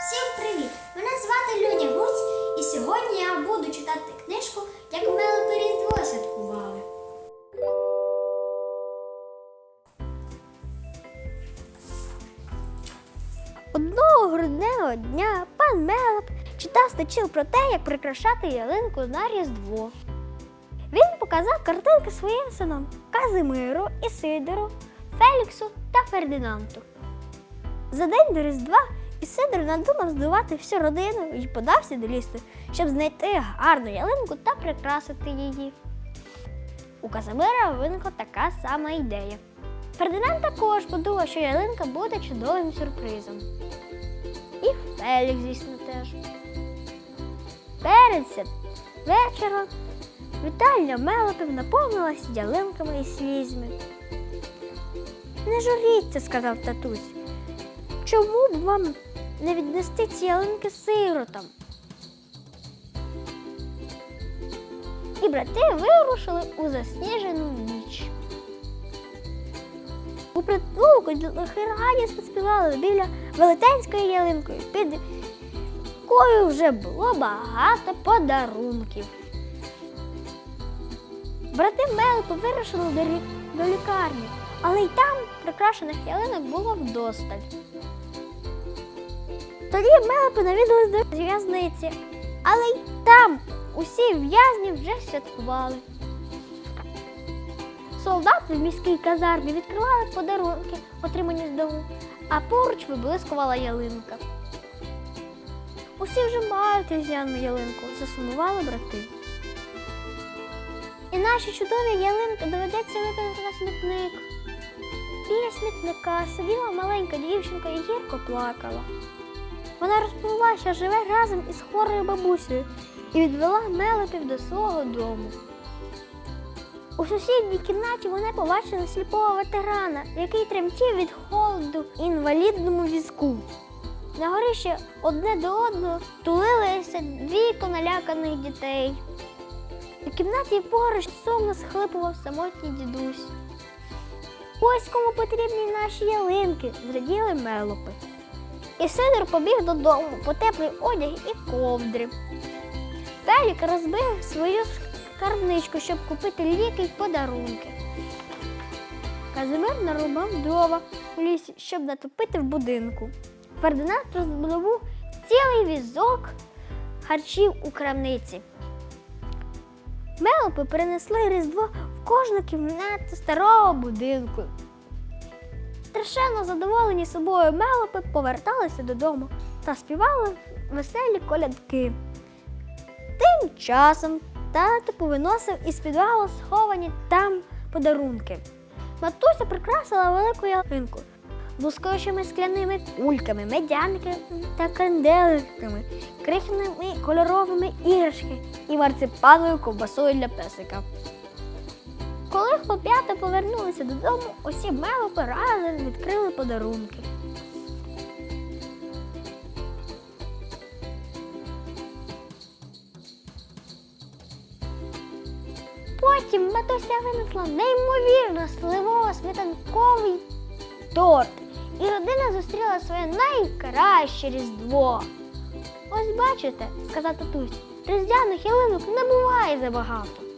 Всім привіт! Мене звати Люня Гуць, і сьогодні я буду читати книжку, як ми Різдво святкували. Одного грудневого дня пан Мелеп читав стачив про те, як прикрашати ялинку на Різдво. Він показав картинки своїм синам Казимиру, Ісидору, Феліксу та Фердинанду. За день до Різдва Ісидор надумав здувати всю родину і подався до лісу, щоб знайти гарну ялинку та прикрасити її. У Казимира виникла така сама ідея. Фердинанд також подумав, що ялинка буде чудовим сюрпризом. І Фелікс, звісно, теж. Перед вечором вітальня Мелопів наповнилась ялинками і слізьми. Не журіться, сказав татусь. Чому б вам не віднести ці ялинки сиротам? І брати вирушили у засніжену ніч. У притулку дітлахи радісно співали біля велетенської ялинки, під якою вже було багато подарунків. Брати Мелпи вирушили до, лі- до лікарні, але й там прикрашених ялинок було вдосталь. Тоді Мелпи навідались до в'язниці, але й там усі в'язні вже святкували. Солдати в міській казармі відкривали подарунки, отримані з дому, а поруч виблискувала ялинка. Усі вже мають різдвяну ялинку, засумували брати. І наші чудові ялинки доведеться викинути на смітник. Біля смітника сиділа маленька дівчинка і гірко плакала. Вона розповіла, що живе разом із хворою бабусею і відвела мелепів до свого дому. У сусідній кімнаті вони побачили сліпого ветерана, який тремтів від холоду інвалідному візку. На горищі одне до одного тулилися двійко наляканих дітей. У кімнаті поруч сумно схлипував самотній дідусь. Ось кому потрібні наші ялинки, зраділи мелопи. І Сидор побіг додому по теплий одяг і ковдри. Фелік розбив свою скарбничку, щоб купити ліки й подарунки. Казимир нарубав дрова у лісі, щоб натопити в будинку. Фердинанд роздобув цілий візок харчів у крамниці. Мелопи принесли різдво в кожну кімнату старого будинку. Страшенно задоволені собою мелопи поверталися додому та співали веселі колядки. Тим часом тато повиносив із підвалу сховані там подарунки. Матуся прикрасила велику ялинку блискучими скляними кульками, медянками та канделиками, крихними кольоровими іграшки і марципановою ковбасою для песика. Коли хлоп'ята повернулися додому, усі мелопи разом відкрили подарунки. Потім матуся винесла неймовірно сливово сметанковий торт, і родина зустріла своє найкраще різдво. Ось бачите, сказав татусь, різдвяних ялинок не буває забагато.